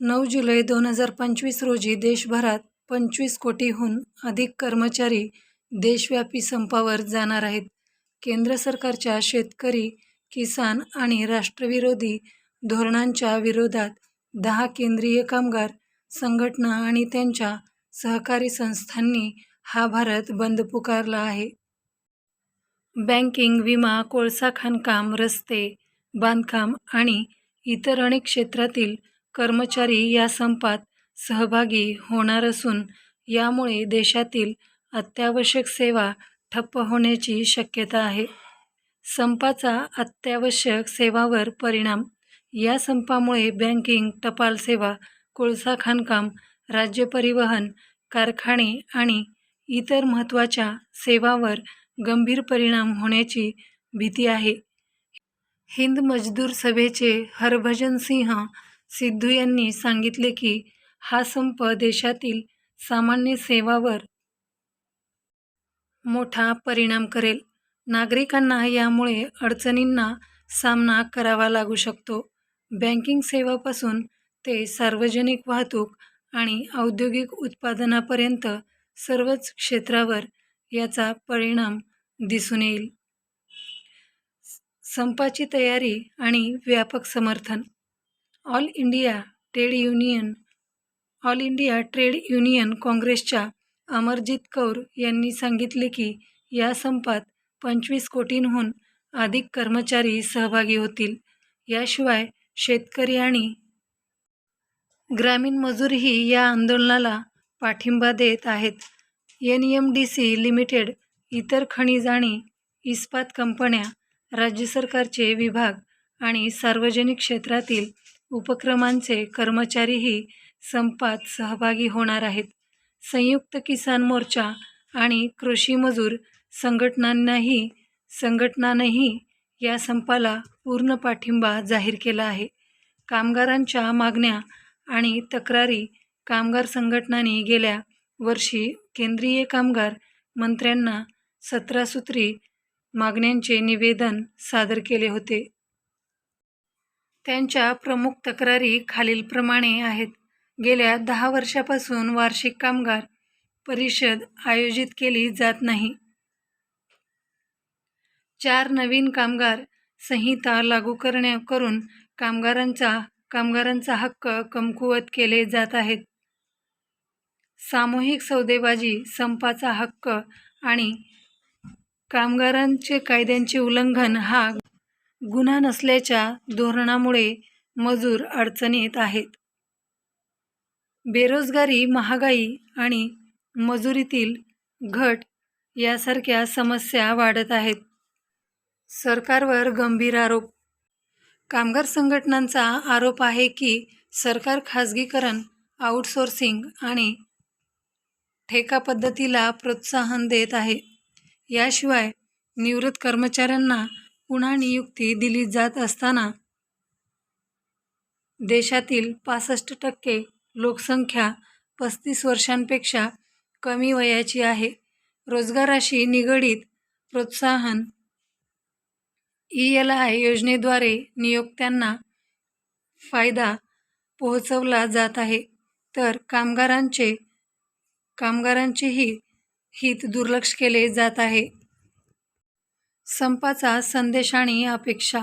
नऊ जुलै दोन हजार पंचवीस रोजी देशभरात पंचवीस कोटीहून अधिक कर्मचारी देशव्यापी संपावर जाणार आहेत. केंद्र सरकारच्या शेतकरी, किसान आणि राष्ट्रविरोधी धोरणांच्या विरोधात दहा केंद्रीय कामगार संघटना आणि त्यांच्या सहकारी संस्थांनी हा भारत बंद पुकारला आहे. बँकिंग, विमा, कोळसा खाणकाम, रस्ते, बांधकाम आणि इतर अनेक क्षेत्रातील कर्मचारी या संपात सहभागी होणार असून यामुळे देशातील अत्यावश्यक सेवा ठप्प होण्याची शक्यता आहे. संपाचा अत्यावश्यक सेवावर परिणाम या संपामुळे बँकिंग, टपाल सेवा, कोळसा खाणकाम, राज्य परिवहन, कारखाने आणि इतर महत्त्वाच्या सेवावर गंभीर परिणाम होण्याची भीती आहे. हिंद मजदूर सभेचे हरभजन सिंह सिद्धू यांनी सांगितले की हा संप देशातील सामान्य सेवावर मोठा परिणाम करेल. नागरिकांना यामुळे अडचणींना सामना करावा लागू शकतो. बँकिंग सेवापासून ते सार्वजनिक वाहतूक आणि औद्योगिक उत्पादनापर्यंत सर्वच क्षेत्रावर याचा परिणाम दिसून येईल. संपाची तयारी आणि व्यापक समर्थन all India trade union all India trade union काँग्रेसच्या अमरजीत कौर यांनी सांगितले की या संपात पंचवीस कोटींहून अधिक कर्मचारी सहभागी होतील. याशिवाय शेतकरी आणि ग्रामीण मजूरही या आंदोलनाला पाठिंबा देत आहेत. N M D C limited, इतर खनिज आणि इस्पात कंपन्या, राज्य सरकारचे विभाग आणि सार्वजनिक क्षेत्रातील उपक्रमांचे कर्मचारीही संपात सहभागी होणार आहेत. संयुक्त किसान मोर्चा आणि कृषी मजूर संघटनांनाही संघटनांनीही या संपाला पूर्ण पाठिंबा जाहीर केला आहे. कामगारांच्या मागण्या आणि तक्रारी कामगार संघटनांनी गेल्या वर्षी केंद्रीय कामगार मंत्र्यांना सतरा सूत्री मागण्यांचे निवेदन सादर केले होते. त्यांच्या प्रमुख तक्रारी खालीलप्रमाणे आहेत. गेल्या दहा वर्षापासून वार्षिक कामगार परिषद आयोजित केली जात नाही. चार नवीन कामगार संहिता लागू करून कामगारांचा कामगारांचा हक्क कमकुवत केले जात आहेत. सामूहिक सौदेबाजी, संपाचा हक्क आणि कामगारांचे कायद्यांचे उल्लंघन हा गुन्हा नसल्याच्या धोरणामुळे मजूर अडचणीत आहेत. बेरोजगारी, महागाई आणि मजुरीतील घट यासारख्या समस्या वाढत आहेत. सरकारवर गंभीर आरोप कामगार संघटनांचा आरोप आहे की सरकार खाजगीकरण आउटसोर्सिंग आणि ठेका पद्धतीला प्रोत्साहन देत आहे. याशिवाय निवृत्त कर्मचाऱ्यांना पुन्हा नियुक्ती दिली जात असताना देशातील पासष्ट टक्के लोकसंख्या पस्तीस वर्षांपेक्षा कमी वयाची आहे. रोजगाराशी निगडीत प्रोत्साहन ई एल आय योजनेद्वारे नियोक्त्यांना फायदा पोहोचवला जात आहे तर कामगारांचे कामगारांचेही हित दुर्लक्ष केले जात आहे. संपाचा संदेश आणि अपेक्षा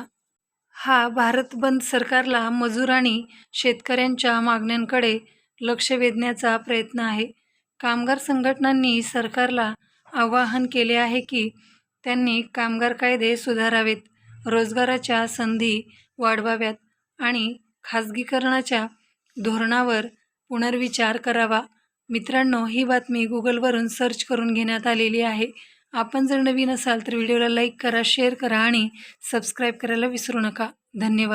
हा भारत बंद सरकारला मजूर आणि शेतकऱ्यांच्या मागण्यांकडे लक्ष वेधण्याचा प्रयत्न आहे. कामगार संघटनांनी सरकारला आवाहन केले आहे की त्यांनी कामगार कायदे सुधारावेत, रोजगाराच्या संधी वाढवाव्यात आणि खाजगीकरणाच्या धोरणावर पुनर्विचार करावा. मित्रांनो, ही बातमी गुगलवरून सर्च करून घेण्यात आलेली आहे. आपण जर नवीन असाल तर व्हिडिओला लाईक करा, शेअर करा आणि सबस्क्राईब करायला विसरू नका. धन्यवाद.